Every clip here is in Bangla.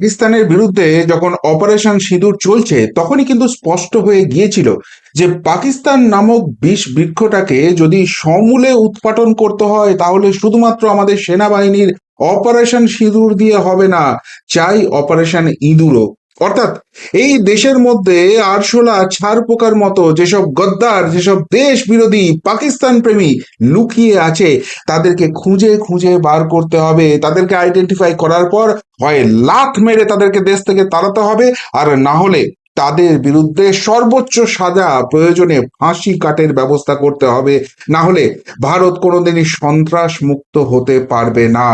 পাকিস্তানের বিরুদ্ধে যখন অপারেশন সিঁদুর চলছে, তখনই কিন্তু স্পষ্ট হয়ে গিয়েছিল যে পাকিস্তান নামক বিষ বৃক্ষটাকে যদি সমূলে উৎপাটন করতে হয়, তাহলে শুধুমাত্র আমাদের সেনাবাহিনীর অপারেশন সিঁদুর দিয়ে হবে না, চাই অপারেশন ইঁদুরও। অর্থাৎ এই দেশের মধ্যে আরশোলা ছাড় পোকার মতো যেসব গদ্দার, যেসব দেশ বিরোধী পাকিস্তান প্রেমী লুকিয়ে আছে, তাদেরকে খুঁজে খুঁজে বার করতে হবে। তাদেরকে আইডেন্টিফাই করার পর হয় লাখ মেরে তাদেরকে দেশ থেকে তাড়াতে হবে। আর না হলে তাদের বিরুদ্ধে সর্বোচ্চ সাজা প্রয়োজনে ফাঁসি কাটের ব্যবস্থা করতে হবে। না হলে ভারত কোনোদিনই সন্ত্রাস মুক্ত হতে পারবে না।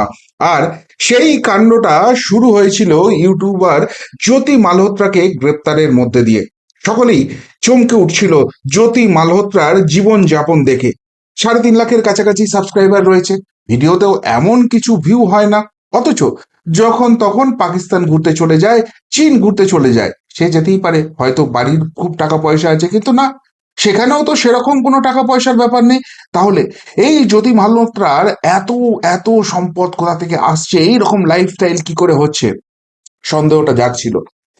আর সেই কাণ্ডটা শুরু হয়েছিল ইউটিউবার জ্যোতি মালহোত্রাকে গ্রেপ্তারের মধ্যে দিয়ে। সকলেই চমকে উঠছিল জ্যোতি মালহোত্রার জীবন যাপন দেখে। সাড়ে তিন লাখের কাছাকাছি সাবস্ক্রাইবার রয়েছে। ভিডিওতেও এমন কিছু ভিউ হয় না। অথচ যখন তখন পাকিস্তান ঘুরতে চলে যায়, চীন ঘুরতে চলে যায়। সে যেতেই পারে, হয়তো বাড়ির খুব টাকা পয়সা আছে, কিন্তু না সেখানেও তো সেরকম কোনো টাকা পয়সার ব্যাপার নেই। তাহলে এই জ্যোতি মালহোত্রার এত এত সম্পদ কোথা থেকে আসছে? এই রকম লাইফস্টাইল কি করে হচ্ছে? সন্দেহটা যাচ্ছিল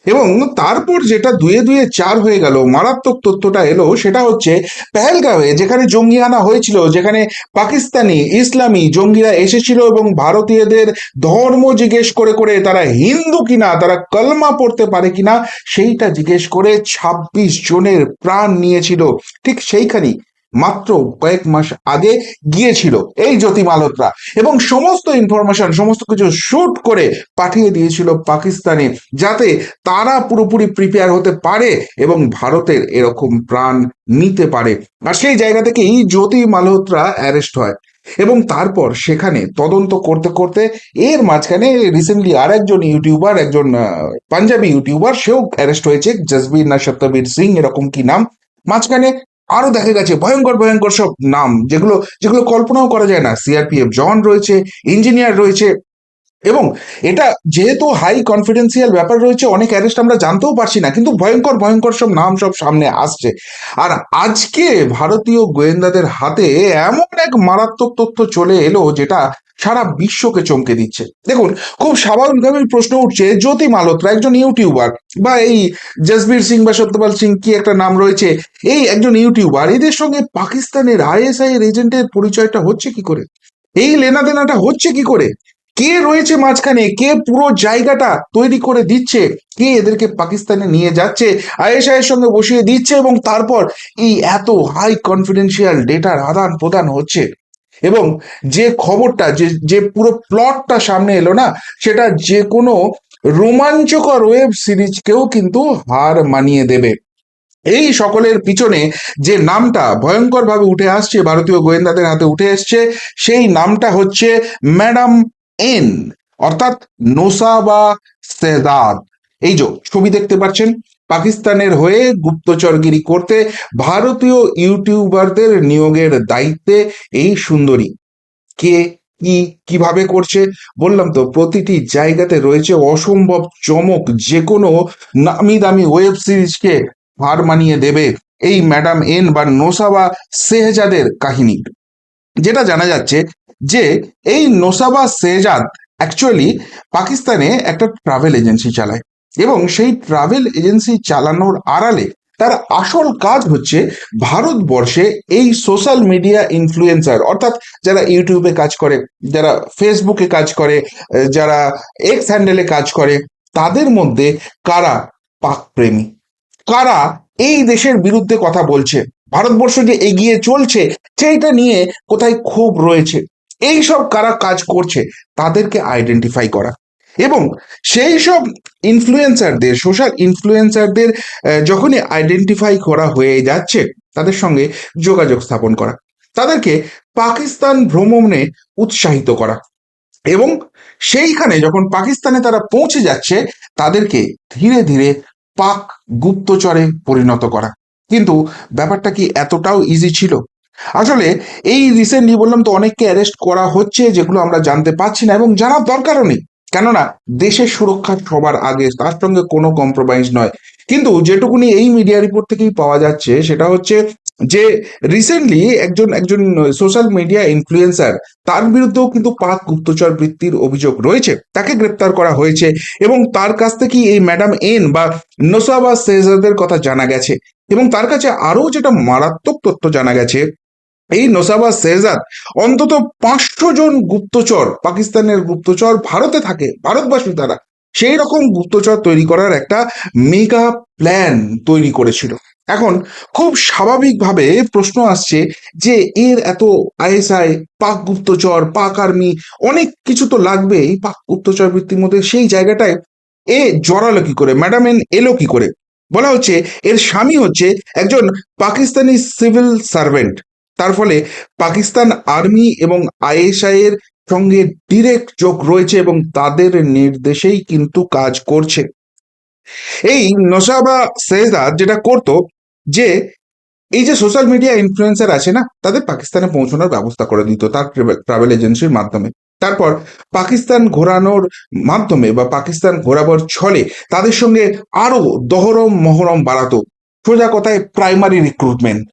এবং তারপর যেটা দুয়ে দুয়ে চার হয়ে গেল, মারাত্মক তথ্যটা এলো, সেটা হচ্ছে পেহেলগাঁওয়ে যেখানে জঙ্গি আনা হয়েছিল, যেখানে পাকিস্তানি ইসলামী জঙ্গিরা এসেছিল এবং ভারতীয়দের ধর্ম জিজ্ঞেস করে করে তারা হিন্দু কিনা, তারা কলমা পড়তে পারে কিনা, সেইটা জিজ্ঞেস করে ২৬ জনের প্রাণ নিয়েছিল। ঠিক সেইখানেই মাত্র কয়েক মাস আগে গিয়েছিল এই জ্যোতি মালহোত্রা এবং সমস্ত ইনফরমেশন সমস্ত কিছু শুট করে পাঠিয়ে দিয়েছিল পাকিস্তানে যাতে তারা পুরোপুরি প্রিপেয়ার হতে পারে এবং ভারতের এরকম প্রাণ নিতে পারে। আর সেই জায়গা থেকেই জ্যোতি মালহোত্রা অ্যারেস্ট হয়। এবং তারপর সেখানে তদন্ত করতে করতে এর মাঝখানে রিসেন্টলি আর একজন ইউটিউবার একজন পাঞ্জাবি ইউটিউবার সেও অ্যারেস্ট হয়েছে। জসবীর না সত্যবীর সিং এরকম কি নাম? মাঝখানে আরও দেখা গেছে, ভয়ঙ্কর ভয়ঙ্কর সব নাম, যেগুলো যেগুলো কল্পনাও করা যায় না। সিআরপিএফ জন রয়েছে ইঞ্জিনিয়ার রয়েছে, এবং এটা যেহেতু হাই কনফিডেন্সিয়াল ব্যাপার রয়েছে, অনেক অ্যারেস্ট আমরা জানতেও পারছি না, কিন্তু ভয়ঙ্কর ভয়ঙ্কর সব নাম সব সামনে আসছে। আর আজকে ভারতীয় গোয়েন্দাদের হাতে এমন এক মারাত্মক তথ্য চলে এলো, যেটা সারা বিশ্বকে চমকে দিচ্ছে। দেখুন, খুব স্বাভাবিকভাবেই প্রশ্ন উঠছে, জ্যোতি মালহোত্রা একজন ইউটিউবার বা এই জসবীর সিং বা সত্যপাল সিং কি একটা নাম রয়েছে, এই একজন ইউটিউবার, এদের সঙ্গে পাকিস্তানের আইএসআই এর এজেন্টের পরিচয়টা হচ্ছে কি করে? এই লেনাদেনাটা হচ্ছে কি করে? কে রয়েছে মাঝখানে? কে পুরো জায়গাটা তৈরি করে দিচ্ছে? কে এদেরকে পাকিস্তানে নিয়ে যাচ্ছে? এর সঙ্গে বসিয়ে দিচ্ছে এবং তারপর এই এত হাই কনফিডেন্সিয়াল ডেটার আদান প্রদান হচ্ছে। এবং যে খবরটা, যে যে পুরো প্লটটা সামনে এলো না, সেটা যে কোনো রোমাঞ্চকর ওয়েব সিরিজকেও কিন্তু হার মানিয়ে দেবে। এই সকলের পিছনে যে নামটা ভয়ঙ্করভাবে উঠে আসছে, ভারতীয় গোয়েন্দাদের হাতে উঠে এসছে, সেই নামটা হচ্ছে ম্যাডাম এন অর্থাৎ নোসাবা সেদাদ। এই যে, ছবি দেখতে পাচ্ছেন? পাকিস্তানের হয়ে গুপ্তচরগিরি করতে ভারতীয় ইউটিউবারদের নিয়োগের দায়িত্বে এই সুন্দরী। কে, কি, কীভাবে করছে? বললাম তো, প্রতিটি জায়গাতে রয়েছে অসম্ভব চমক যে কোনো নামি দামি ওয়েব সিরিজকে হার মানিয়ে দেবে এই ম্যাডাম এন বা নোসাবা শেহজাদের কাহিনী। যেটা জানা যাচ্ছে যে এই নোসাবা শেহজাদ অ্যাকচুয়ালি পাকিস্তানে একটা ট্রাভেল এজেন্সি চালায়। এবং সেই ট্রাভেল এজেন্সি চালানোর আড়ালে তার আসল কাজ হচ্ছে ভারতবর্ষে এই সোশ্যাল মিডিয়া ইনফ্লুয়েন্সার অর্থাৎ যারা ইউটিউবে কাজ করে, যারা ফেসবুকে কাজ করে, যারা এক্স হ্যান্ডেলে কাজ করে, তাদের মধ্যে কারা পাক প্রেমী কারা এই দেশের বিরুদ্ধে কথা বলছে? ভারতবর্ষ যে এগিয়ে চলছে, সেইটা নিয়ে কোথায় ক্ষোভ রয়েছে? এই সব কারা কাজ করছে, তাদেরকে আইডেন্টিফাই করা। এবং সেই সব ইনফ্লুয়েন্সারদের সোশ্যাল ইনফ্লুয়েন্সারদের যখনই আইডেন্টিফাই করা হয়ে যাচ্ছে, তাদের সঙ্গে যোগাযোগ স্থাপন করা, তাদেরকে পাকিস্তান ভ্রমণে উৎসাহিত করা এবং সেইখানে যখন পাকিস্তানে তারা পৌঁছে যাচ্ছে, তাদেরকে ধীরে ধীরে পাক গুপ্তচরে পরিণত করা। কিন্তু ব্যাপারটা কি এতটাও ইজি ছিল? আসলে এই রিসেন্টলি বললাম তো অনেককে অ্যারেস্ট করা হচ্ছে, যেগুলো আমরা জানতে পারছি না এবং জানার দরকারও নেই। কেননা দেশের সুরক্ষা সবার আগে, তার সঙ্গে কোনো কম্প্রোমাইজ নয়। কিন্তু যেটুকুনি এই মিডিয়া রিপোর্ট থেকেই পাওয়া যাচ্ছে, সেটা হচ্ছে যে রিসেন্টলি একজন একজন সোশ্যাল মিডিয়া ইনফ্লুয়েন্সার তার বিরুদ্ধেও কিন্তু পাক গুপ্তচর বৃত্তির অভিযোগ রয়েছে। তাকে গ্রেপ্তার করা হয়েছে এবং তার কাছ থেকে এই ম্যাডাম এন বা নোসাবা শেহজাদের কথা জানা গেছে। এবং তার কাছে আরও যেটা মারাত্মক তথ্য জানা গেছে এই নোসাবা শেহজাদ অন্তত পাঁচশো জন গুপ্তচর, পাকিস্তানের গুপ্তচর ভারতে থাকে, ভারতবাসী তারা, সেই রকম গুপ্তচর তৈরি করার একটা মেগা প্ল্যান তৈরি করেছিল। এখন খুব স্বাভাবিকভাবে প্রশ্ন আসছে যে এর এত আইএসআই, পাক গুপ্তচর, পাক আর্মি, অনেক কিছু তো লাগবে এই পাক গুপ্তচর বৃত্তির মধ্যে সেই জায়গাটায় এ জড়ালো কি করে? ম্যাডাম এন এলো কি করে? বলা হচ্ছে, এর স্বামী হচ্ছে একজন পাকিস্তানি সিভিল সার্ভেন্ট তার ফলে পাকিস্তান আর্মি এবং আইএসআই এর সঙ্গে ডিরেক্ট যোগ রয়েছে এবং তাদের নির্দেশেই কিন্তু কাজ করছে। এই নসাবা সেহজাদ যেটা করতো যে এই যে সোশ্যাল মিডিয়া ইনফ্লুয়েন্সার আছে না, তাদের পাকিস্তানে পৌঁছানোর ব্যবস্থা করে দিত তার ট্রাভেল এজেন্সির মাধ্যমে। তারপর পাকিস্তান ঘোরানোর মাধ্যমে বা পাকিস্তান ঘোরাবার ছলে তাদের সঙ্গে আরও দহরম মহরম বাড়াতো। সোজা কথায় প্রাইমারি রিক্রুটমেন্ট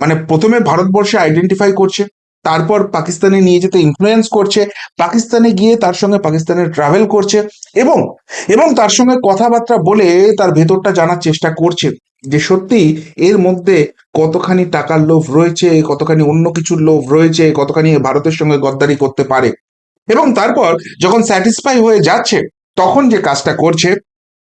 মানে প্রথমে ভারতবর্ষে আইডেন্টিফাই করছে, তারপর পাকিস্তানে নিয়ে যেতে ইনফ্লুয়েন্স করছে, পাকিস্তানে গিয়ে তার সঙ্গে পাকিস্তানে ট্রাভেল করছে এবং এবং তার সঙ্গে কথাবার্তা বলে তার ভেতরটা জানার চেষ্টা করছে যে সত্যি এর মধ্যে কতখানি টাকার লোভ রয়েছে, কতখানি অন্য কিছুর লোভ রয়েছে, কতখানি ভারতের সঙ্গে গদ্দারি করতে পারে। এবং তারপর যখন স্যাটিসফাই হয়ে যাচ্ছে, তখন যে কাজটা করছে,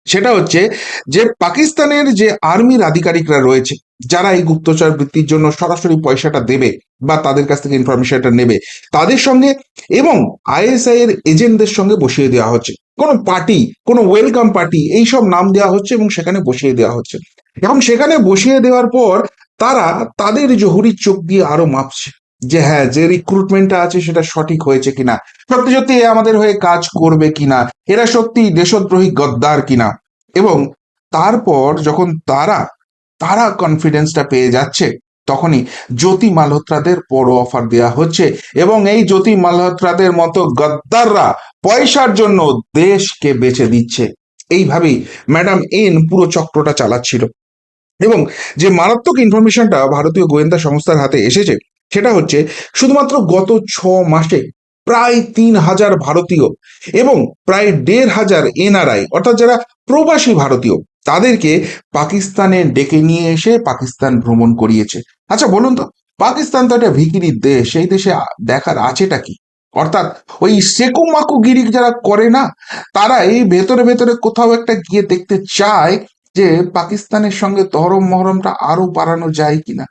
সেটা হচ্ছে যে পাকিস্তানের যে আর্মির আধিকারিকরা রয়েছে যারা এই গুপ্তচর বৃত্তির জন্য সরাসরি পয়সাটা দেবে বা তাদের কাছ থেকে ইনফরমেশনটা নেবে, তাদের সঙ্গে এবং আইএসআই এর এজেন্টদের সঙ্গে বসিয়ে দেওয়া হচ্ছে। কোনো পার্টি কোনো ওয়েলকাম পার্টি এইসব নাম দেওয়া হচ্ছে এবং সেখানে বসিয়ে দেওয়া হচ্ছে। এবং সেখানে বসিয়ে দেওয়ার পর তারা তাদের জহুরির চোখ দিয়ে আরও মাপছে যে হ্যাঁ যে রিক্রুটমেন্টটা আছে সেটা সঠিক হয়েছে কিনা, সত্যি সত্যি আমাদের হয়ে কাজ করবে কিনা, এরা সত্যি দেশদ্রোহী গদ্দার কিনা। এবং তারপর যখন তারা তারা কনফিডেন্সটা পেয়ে যাচ্ছে, তখনই জ্যোতি মালহোত্রাদের বড় অফার দেওয়া হচ্ছে এবং এই জ্যোতি মালহোত্রাদের মতো গদ্দাররা পয়সার জন্য দেশকে বেছে দিচ্ছে। এইভাবেই ম্যাডাম এন পুরো চক্রটা চালাচ্ছিল। এবং যে মারাত্মক ইনফরমেশনটা ভারতীয় গোয়েন্দা সংস্থার হাতে এসেছে, সেটা হচ্ছে শুধুমাত্র গত ছ মাসে প্রায় তিন হাজার ভারতীয় এবং প্রায় দেড় হাজার এনআরআই অর্থাৎ যারা প্রবাসী ভারতীয় তাদেরকে পাকিস্তানে ডেকে নিয়ে এসে পাকিস্তান ভ্রমণ করিয়েছে। আচ্ছা বলুন তো, পাকিস্তান তো একটা ভিকিরির দেশ, সেই দেশে দেখার আছেটা কি? অর্থাৎ ওই সেকু মাকু গিরি যারা করে না, তারা এই ভেতরে ভেতরে কোথাও একটা গিয়ে দেখতে চায় যে পাকিস্তানের সঙ্গে তহরম মহরমটা আরও বাড়ানো যায় কিনা।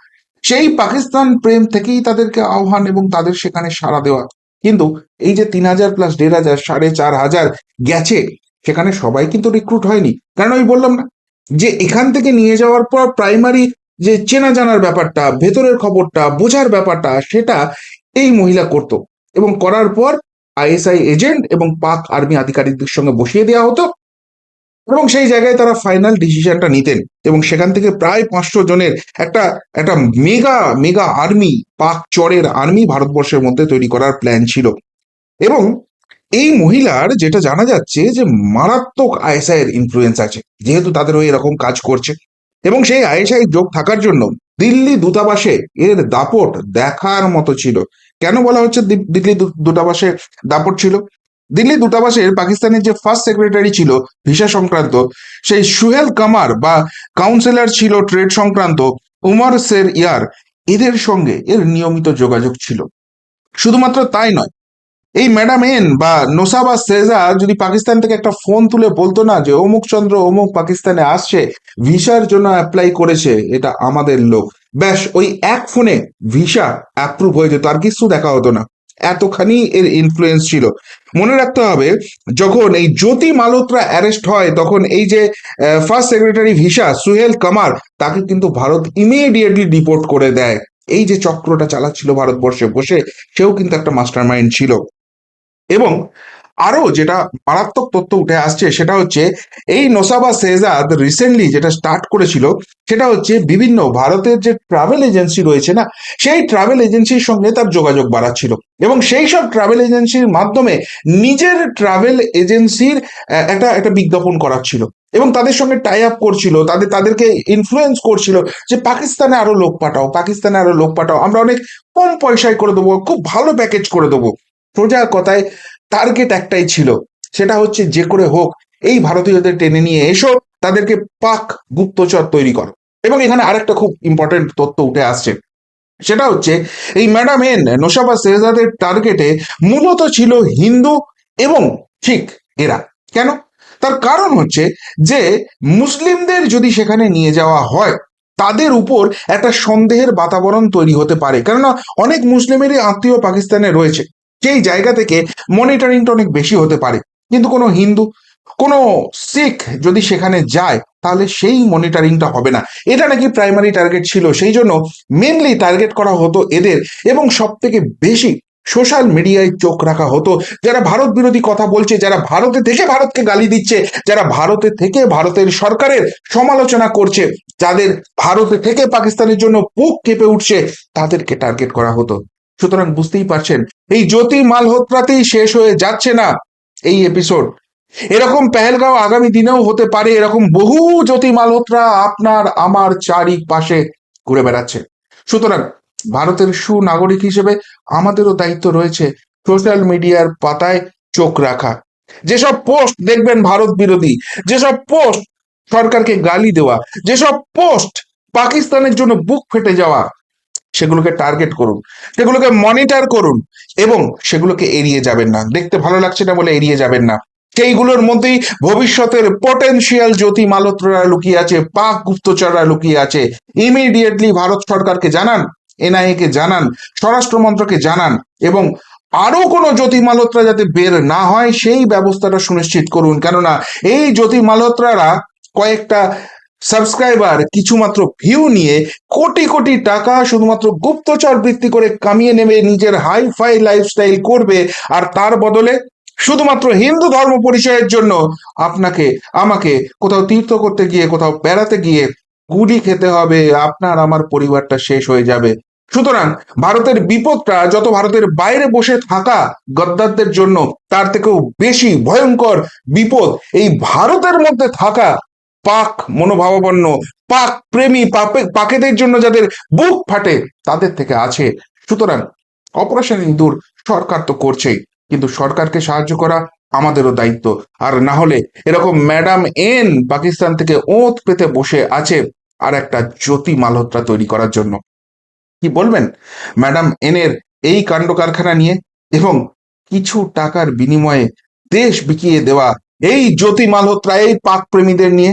সেই পাকিস্তান প্রেম থেকেই তাদেরকে আহ্বান এবং তাদের সেখানে সাড়া দেওয়া। কিন্তু এই যে তিন হাজার প্লাস দেড় হাজার, সাড়ে চার হাজার গেছে সেখানে সবাই কিন্তু রিক্রুট হয়নি। কারণ আমি বললাম না? যে এখান থেকে নিয়ে যাওয়ার পর প্রাইমারি যে চেনা জানার ব্যাপারটা, ভেতরের খবরটা, বোঝার ব্যাপারটা, সেটা এই মহিলা করত। এবং করার পর আইএসআই এজেন্ট এবং পাক আর্মি আধিকারিকদের সঙ্গে বসিয়ে দেওয়া হতো। এবং সেই জায়গায় তারা ফাইনাল ডিসিশনটা নিতেন। এবং সেখান থেকে প্রায় পাঁচশো জনের একটা একটা মেগা মেগা আর্মি পাক চরের আর্মি ভারতবর্ষের মধ্যে তৈরি করার প্ল্যান ছিল। এবং এই মহিলার যেটা জানা যাচ্ছে যে মারাত্মক এর ইনফ্লুয়েন্স আছে, যেহেতু তাদের ওই এরকম কাজ করছে। এবং সেই আইএসআই যোগ থাকার জন্য দিল্লি দূতাবাসে এর দাপট দেখার মতো ছিল। কেন বলা হচ্ছে দিল্লি দূতাবাসে দাপট ছিল? দিল্লি দূতাবাসের পাকিস্তানের যে ফার্স্ট সেক্রেটারি ছিল ভিসা সংক্রান্ত, সেই সুহেল কামার বা কাউন্সিলর ছিল ট্রেড সংক্রান্ত, উমর সের ইয়ার, এদের সঙ্গে এর নিয়মিত যোগাযোগ ছিল। শুধুমাত্র তাই নয় এই ম্যাডাম এন বা নোসাবা সেজা যদি পাকিস্তান থেকে একটা ফোন তুলে বলতো না যে অমুক চন্দ্র অমুক পাকিস্তানে আসছে, ভিসার জন্য অ্যাপ্লাই করেছে, এটা আমাদের লোক। ব্যাস, ওই এক ফোনে ভিসা অ্যাপ্রুভ হয়ে যেত, আর কিছু দেখা হতো না। এতখানি এর ইনফ্লুয়েন্স ছিল। মনে রাখতে হবে, যখন এই জ্যোতি মালহোত্রা অ্যারেস্ট হয়, তখন এই যে ফার্স্ট সেক্রেটারি ভিসা, সুহেল কামার, তাকে কিন্তু ভারত ইমিডিয়েটলি ডিপোর্ট করে দেয়। এই যে চক্রটা চালাচ্ছিল ভারতবর্ষে বসে, সেও কিন্তু একটা মাস্টার মাইন্ড ছিল। এবং আরও যেটা মারাত্মক তথ্য উঠে আসছে সেটা হচ্ছে এই নোসাবা শেহজাদ রিসেন্টলি যেটা স্টার্ট করেছিল, সেটা হচ্ছে বিভিন্ন ভারতের যে ট্রাভেল এজেন্সি রয়েছে না, সেই ট্রাভেল এজেন্সির সঙ্গে তার যোগাযোগ বাড়াচ্ছিল। এবং সেই সব ট্রাভেল এজেন্সির মাধ্যমে নিজের ট্রাভেল এজেন্সির একটা একটা বিজ্ঞাপন করাচ্ছিল। এবং তাদের সঙ্গে টাই আপ করছিল, তাদের, তাদেরকে ইনফ্লুয়েন্স করছিল যে পাকিস্তানে আরও লোক পাঠাও, পাকিস্তানে আরও লোক পাঠাও, আমরা অনেক কম পয়সায় করে দেবো, খুব ভালো প্যাকেজ করে দেবো। সোজা কথায় টার্গেট একটাই ছিল, সেটা হচ্ছে যে করে হোক, এই ভারতীয়দের টেনে নিয়ে এসো, তাদেরকে পাক গুপ্তচর তৈরি করো। এবং এখানে আরেকটা খুব ইম্পর্টেন্ট তথ্য উঠে আসছে, সেটা হচ্ছে এই ম্যাডাম এন নোশাবা শেহজাদের টার্গেটে মূলত ছিল হিন্দু এবং ঠিক এরা। কেন? তার কারণ হচ্ছে যে মুসলিমদের যদি সেখানে নিয়ে যাওয়া হয়, তাদের উপর একটা সন্দেহের বাতাবরণ তৈরি হতে পারে। কেননা অনেক মুসলিমেরই আত্মীয় পাকিস্তানে রয়েছে। সেই জায়গা থেকে মনিটরিংটা অনেক বেশি হতে পারে। কিন্তু কোনো হিন্দু, কোনো শিখ যদি সেখানে যায়, তাহলে সেই মনিটরিংটা হবে না। এটা নাকি প্রাইমারি টার্গেট ছিল, সেই জন্য মেনলি টার্গেট করা হতো এদের এবং সব থেকে বেশি সোশ্যাল মিডিয়ায় চোখ রাখা হতো। যারা ভারত বিরোধী কথা বলছে, যারা ভারতে থেকে ভারতকে গালি দিচ্ছে, যারা ভারতে থেকে ভারতের সরকারের সমালোচনা করছে, যাদের ভারতে থেকে পাকিস্তানের জন্য বুক কেঁপে উঠছে, তাদেরকে টার্গেট করা হতো। সুতরাং বুঝতেই পারছেন, এই জ্যোতি মালহোত্রাতেই শেষ হয়ে যাচ্ছে না এই এপিসোড এরকম পেহেলগাঁও আগামী দিনেও হতে পারে এরকম বহু জ্যোতি মালহোত্রা আপনার আমার চারিক পাশে ঘুরে বেড়াচ্ছে। সুতরাং ভারতের সুনাগরিক হিসেবে আমাদেরও দায়িত্ব রয়েছে সোশ্যাল মিডিয়ার পাতায় চোখ রাখা। যেসব পোস্ট দেখবেন ভারত বিরোধী, যেসব পোস্ট সরকারকে গালি দেওয়া, যেসব পোস্ট পাকিস্তানের জন্য বুক ফেটে যাওয়া সেগুলোকে টার্গেট করুন। সেগুলোকে মনিটর করুন এবং সেগুলোকে এড়িয়ে যাবেন না। দেখতে ভালো লাগছে না বলে এড়িয়ে যাবেন না। সেইগুলোর মধ্যেই ভবিষ্যতের পটেনশিয়াল জ্যোতি মালত্ররা লুকিয়ে আছে, পাক গুপ্তচররা লুকিয়ে আছে। ইমিডিয়েটলি ভারত সরকারকে জানান এনআইএ কে জানান স্বরাষ্ট্র মন্ত্রকে জানান এবং আরও কোনো জ্যোতি মালত্রা যাতে বের না হয় সেই ব্যবস্থাটা সুনিশ্চিত করুন। কেননা এই জ্যোতি মালত্রারা কয়েকটা সাবস্ক্রাইবার কিছুমাত্র ভিউ নিয়ে কোটি কোটি টাকা শুধুমাত্র গুপ্তচর বৃত্তি করে কামিয়ে নেবে, নিজের হাই ফাই লাইফস্টাইল করবে আর তার বদলে শুধুমাত্র হিন্দু ধর্ম পরিচয়ের জন্য আপনাকে, আমাকে কোথাও তীর্থ করতে গিয়ে, কোথাও বেড়াতে গিয়ে গুলি খেতে হবে, আপনার আমার পরিবারটা শেষ হয়ে যাবে। সুতরাং ভারতের বিপদটা যত ভারতের বাইরে বসে থাকা গদ্দারদের জন্য তার থেকেও বেশি ভয়ঙ্কর বিপদ এই ভারতের মধ্যে থাকা পাক মনোভাবাপন্ন, পাক প্রেমী পাকেদের জন্য যাদের বুক ফাটে, তাদের থেকে আছে। সুতরাং অপারেশন ইন্দুর সরকার তো করছেই, কিন্তু সরকারকে সাহায্য করা আমাদেরও দায়িত্ব। আর না হলে এরকম ম্যাডাম এন পাকিস্তান থেকে ওঁত পেতে বসে আছে আর একটা জ্যোতি মালহোত্রা তৈরি করার জন্য। কি বলবেন? ম্যাডাম এনের এই কাণ্ড কারখানা নিয়ে এবং কিছু টাকার বিনিময়ে দেশ বিকিয়ে দেওয়া এই জ্যোতি মালহোত্রা, এই পাক প্রেমীদের নিয়ে